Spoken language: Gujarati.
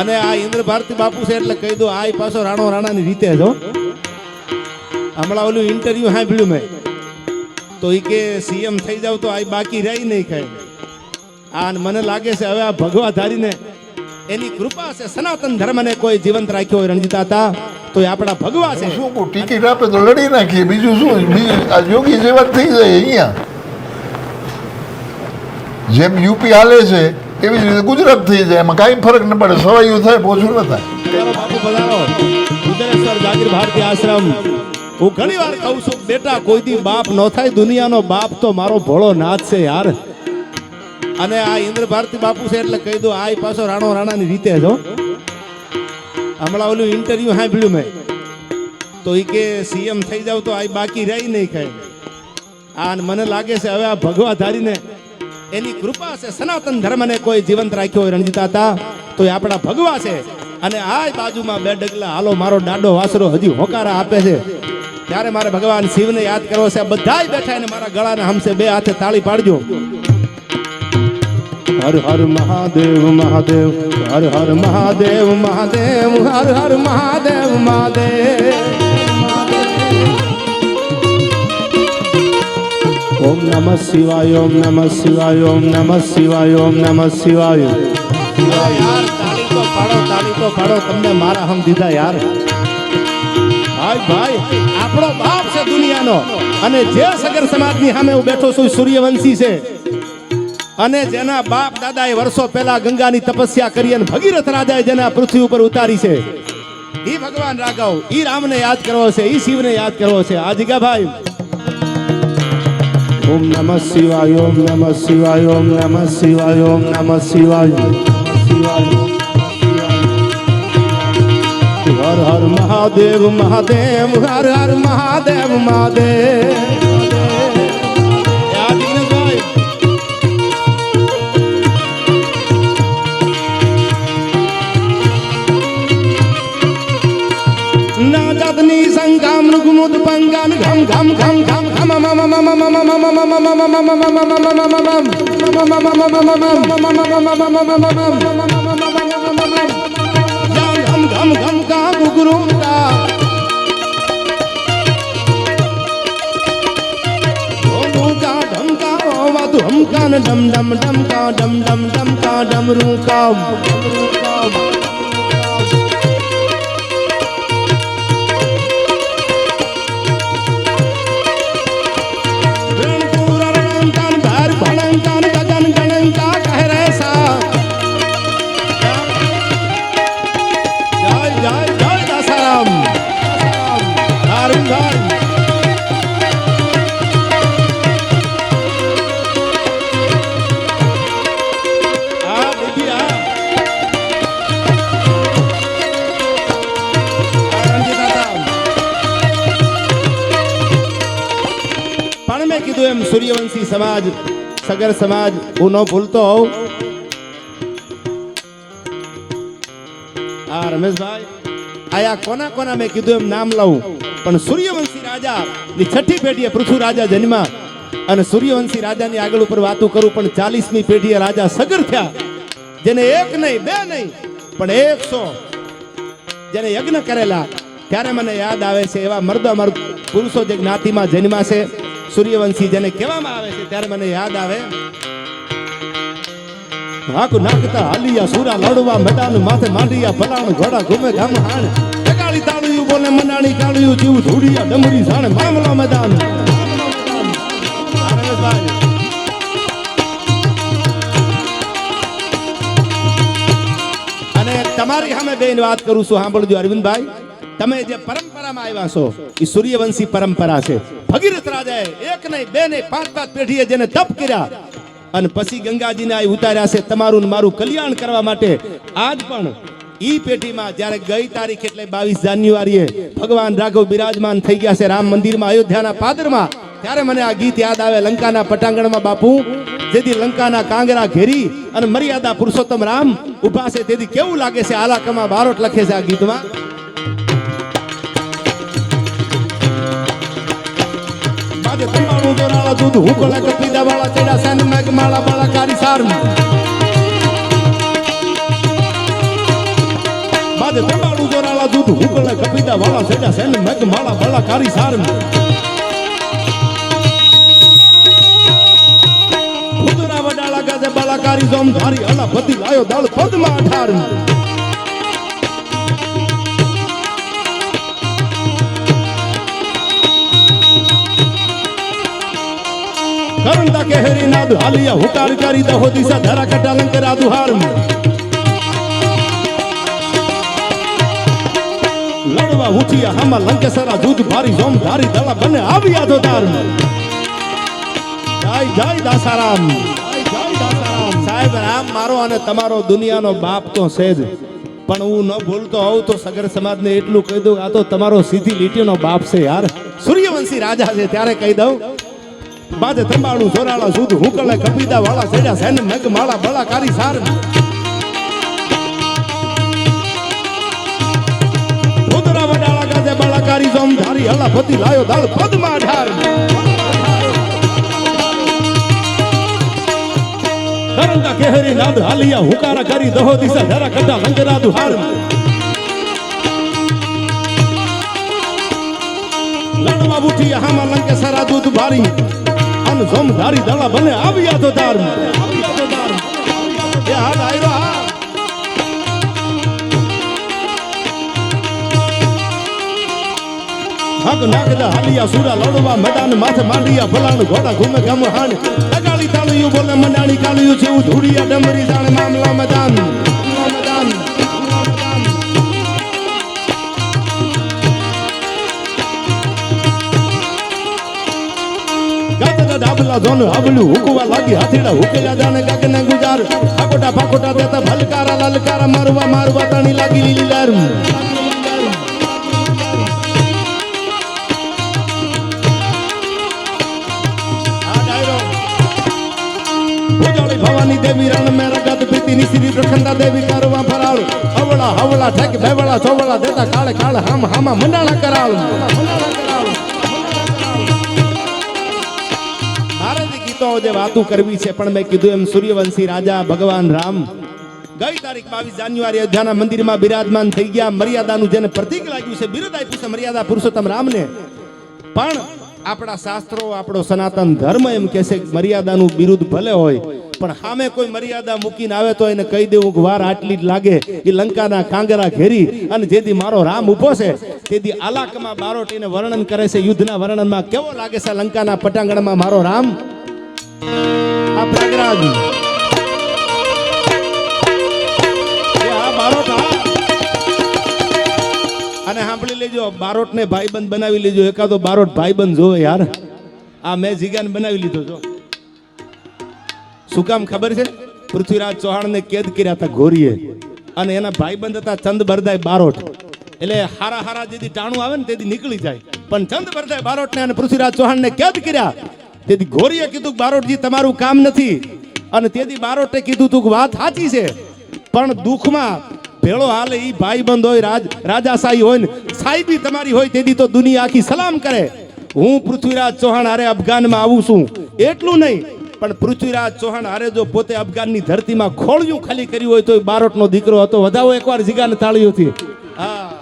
અને આ ઇન્દ્ર ભારતી બાપુ છે એટલે કહી દો, આ પાછો રાણો રાણાની રીતે જો હમણાં ઓલું ઇન્ટરવ્યુ સાંભળ્યું મેં. તો એ કે સીએમ થઈ જાવ તો આ બાકી રહી નહીં કઈ. આ મને લાગે છે હવે આ ભગવા ધારીને એની કૃપા છે સનાતન ધર્મને કોઈ જીવંત રાખ્યો હોય રણજીતા હતા તો એ આપણા ભગવા છે. શું, ટિકિટ આપે તો લડી નાખીએ. બીજું શું આ યોગી જેવા થઈ જાય અહીંયા. જેમ યુપી હાલે છે એવી રીતે ગુજરાત થઈ જાય? એમાં કાંઈ ફરક ન પડે. સવાયું થાય ઓછું ન થાય. બાપુ પધારો રુદ્રેશ્વર જાગીર ભારતી આશ્રમ. હું ઘણી વાર કહું છું, બેટા, કોઈ દી બાપ ન થાય, દુનિયાનો બાપ તો મારો ભોળો નાથ છે યાર. અને આ ઇન્દ્ર ભારતી બાપુ છે એટલે કહી દઉં આ પાછો રાણો રાણાની રીતે જો હમણાં ઓલું ઇન્ટરવ્યુ સાંભળ્યું મેં. તો એ કે સીએમ થઈ જાવ તો આ બાકી રહી નહીં કઈ આ મને લાગે છે, હવે આ ભગવા ધારીને એની કૃપા છે. સનાતન ધર્મને કોઈ જીવંત રાખ્યો હોય રણજીતા હતા તો એ આપણા ભગવા છે. અને આ બાજુમાં બે ડગલા, હાલો, મારો દાડો વાસરો હજી હોકારા આપે છે. ત્યારે મારે ભગવાન શિવને યાદ કરવો છે. બધાય બેઠા એને મારા ગળાને હમસે બે હાથે તાળી પાડજો. હર હર મહાદેવ મહાદેવ, હર હર મહાદેવ મહાદેવ, હર હર મહાદેવ મહાદેવ. ઓમ નમઃ શિવાય, ઓમ નમઃ શિવાય, ઓમ નમઃ શિવાય, ઓમ નમઃ શિવાય. તાળી તો પાડો, તાળી તો પાડો, તમને મારા હમ દીધા યાર. ભાઈ ભાઈ, આપણો બાપ છે દુનિયાનો. અને જે સગર સમાજની સામે હું બેઠો છું, એ સૂર્યવંશી છે. અને જેના બાપ દાદાએ વર્ષો પહેલા ગંગાની તપસ્યા કરી અને ભગીરથ રાજાએ જેના પૃથ્વી ઉપર ઉતારી છે એ ભગવાન રાઘવ, ઈ રામને યાદ કરવો છે, ઈ શિવને યાદ કરવો છે. આ ભાઈ? ઓમ નમઃ શિવાય ઓમ નમઃ શિવાય ઓમ નમઃ શિવાય ઓમ નમઃ શિવાય હર હર મહાદેવ મહાદેવ હર હર મહાદેવ મહાદેવ મૃગમુદ પંગાન ઘમ ઘમ ઘમ ઘમ ઘમ ઘમ ઘમ ઘમ કા ગુગરુ કા કા ઢમકા ઓવા તું હમકા ને ડમ ડમ ડમ કા ડમ ડમ ડમ કા ડમરૂ કા ડમરૂ કા કીધું એમ સૂર્યવંશી સમાજ, સગર સમાજ, હું ન ભૂલતો હોઉં. આ રમેશભાઈ, આયા કોના કોના મેં કીધું એમ નામ લઉં. પણ સૂર્યવંશી રાજા, ની છઠ્ઠી પેઢીએ પૃથ્વી રાજા જન્મા. અને સૂર્યવંશી રાજાની આગળ ઉપર વાતો કરું, પણ ચાલીસમી પેઢીએ રાજા સગર થયા. જેને એક નહીં, બે નહીં, પણ એકસો. જેને યજ્ઞ કરેલા, ત્યારે મને યાદ આવે છે એવા મર્દ મર્દ પુરુષો જે જ્ઞાતિમાં જન્મા છે. સૂર્યવંશી જેને કહેવામાં આવે છે, ત્યારે મને યાદ આવે. હાકુ નાખતા હાલિયા સુરા લડવા, મેદાન માથે માંડિયા ભલાણ ઘોડા ઘૂમે ગામ હાણ ટકાળી તાળિયું બોલે, મનાણી કાળિયું, જીવ ધૂડિયા ડમરી સાણ મામલો મેદાન. અને તમારી સામે બેન વાત કરું છું, સાંભળજો અરવિંદભાઈ. તમે જે પરંપરામાં આવ્યા છો, એ સૂર્યવંશી પરંપરા છે. ભગીરથ રાજાએ એક નહીં, બે નહીં, પાંચ પાંચ પેઢીએ જેને તપ કર્યા અને પછી ગંગાજીને આ ઉતાર્યા છે તમારું મારું કલ્યાણ કરવા માટે. આજ પણ ઈ પેઢીમાં જ્યારે ગઈ તારીખ એટલે બાવીસ જાન્યુઆરીએ ભગવાન રાઘવ બિરાજમાન થઈ ગયા છે રામ મંદિરમાં, અયોધ્યાના પાદરમાં, ત્યારે મને આ ગીત યાદ આવે લંકાના પટાંગણમાં બાપુ, જેથી લંકાના કાંગરા ઘેરી અને મર્યાદા પુરુષોત્તમ રામ ઊભા છે. તેથી કેવું લાગે છે? આલાકમાં બારોટ લખે છે આ ગીતમાં. માજે તંબાણું દોરાળા દૂધ હું કોલા કપીદા વાળા ચેડા સેન મેઘ માળા બાળા કારી સાર બાજે ત્રંબાડું જોરાળા દૂધ હુકલે કપીદા વાળા સેડા સેન મેઘ માળા બળા કારી સાર ઉદરા વડાળા ગાજે બાળાકારી જોમ ધારી અલા પતિ લાયો દાળ પદમાં અઠાર કરંદા કેહરી નાદ હાલિયા હુકાર કરી દહો દિશા ધરા કટા લંકરા દુહાર લડવા ઉઠિયા હામાં લંકેસરા દૂધ ભારી જોમ ધારી દળા બને આવ્યા તો તાર જય જય દાસારામ. સાહેબ, રામ મારો અને તમારો દુનિયાનો બાપ તો છે જ. પણ હું ન ભૂલતો હોઉં તો સગર સમાજને એટલું કહી દઉં આ તો તમારો સીધી લીટીનો બાપ છે યાર. સૂર્યવંશી રાજા છે, ત્યારે કહી દઉં. બાજે તંબાળું જોરાળા સુધ હુકલે કપિતા વાળા સેડા સેન મેઘ માળા બળા કારી સાર. ઉતરા વડાળા ગાજે બળાકારી જોમ ધારી હલા ફતી લાયો દાળ પદમાં ઢાર કરંગા કેહરી નાદ હાલિયા હુકારા કરી દહો દિશા ધરા કટા લંગરા દુહાર. લડવા ઉઠી હામાં લંકે સારા દૂધ ભારી અન જોમ ધારી દાણા બને આવ્યા તો તાર આવ્યા એ હાલ આયરો હા. હક નાગદા હાલિયા સુરા લડવા મેદાન માથે માંડિયા ફલાણ ઘોડા ઘૂમે ગમ હાણ. લગાડી તાળિયું બોલે મંડાણી કાળિયું છે ધૂળિયા ડમરી જાણે મામલા મેદાન. ગાજના ડાબલા જોન હબલું હુકવા લાગી, હાથીડા હુકેલા જાને ગગને ગુજાર. ફાકોટા ફાકોટા દેતા ભલકારા લલકારા મારવા મારવા તણી લાગી લીલી ભવાની દેવી રણ મે રગત પ્રીતિ નિશ્રી પ્રખંડા દેવી કરવા ફરાળ. હવળા હવળા ઠેક બેવળા ચોવળા દેતા કાળે કાળ હામ હામા મંડાળા કરાળ. ગીતો જે વાતો કરવી છે, પણ મેં કીધું એમ સૂર્યવંશી રાજા ભગવાન રામ ગઈ તારીખ બાવીસ જાન્યુઆરી અયોધ્યાના મંદિરમાં બિરાજમાન થઈ ગયા. મર્યાદાનું જેને પ્રતિક લાગ્યું છે, બિરુદ આપ્યું છે, મર્યાદા પુરુષોત્તમ રામને. પણ આપણા શાસ્ત્રો, આપણો સનાતન ધર્મ એમ કહે છે મર્યાદાનું બિરુદ ભલે હોય, પણ સામે કોઈ મર્યાદા મૂકીને આવે તો એને કહી દેવું કે વાર આટલી જ લાગે, એ લંકાના કાંગરા ઘેરી, અને જેથી મારો રામ ઊભો છે, તેથી આલાકમાં બારોટીને વર્ણન કરે છે, યુદ્ધના વર્ણનમાં કેવો લાગે છે લંકાના પટાંગણમાં મારો રામ આ અને સાંભળી લેજો બારોટ ને ભાઈબંધ બનાવી લેજો, એકાદો બારોટ ભાઈબંધ જોવે યાર. આ મેં જીગાને બનાવી લીધો, જો. શું કામ ખબર છે? પૃથ્વીરાજ ચૌહાણને કેદ કર્યા હતા ઘોરીએ. અને એના ભાઈબંધ હતા ચંદ બરદાય બારોટ. એટલે હારા હારા જેથી ટાણું આવે ને, તેથી નીકળી જાય. પણ ચંદ બરદાય બારોટને અને પૃથ્વીરાજ ચૌહાણને કેદ કર્યા. તેથી ઘોરીએ કીધું બારોટજી, તમારું કામ નથી. અને તેથી બારોટે કીધું તું વાત સાચી છે. પણ દુઃખમાં ભેળો હાલે ઈ ભાઈબંધ હોય, રાજ રાજાશાહી હોય ને સાહેબી તમારી હોય તેથી તો દુનિયા આખી સલામ કરે. હું પૃથ્વીરાજ ચૌહાણ હારે અફઘાનમાં આવું છું. એટલું નહીં, પણ પૃથ્વીરાજ ચૌહાણ હારે જો પોતે અફઘાનની ધરતીમાં ખોળિયું ખાલી કર્યું હોય તો બારોટનો દીકરો હતો. વધાવો એકવાર જીગાને તાળીઓથી. હા.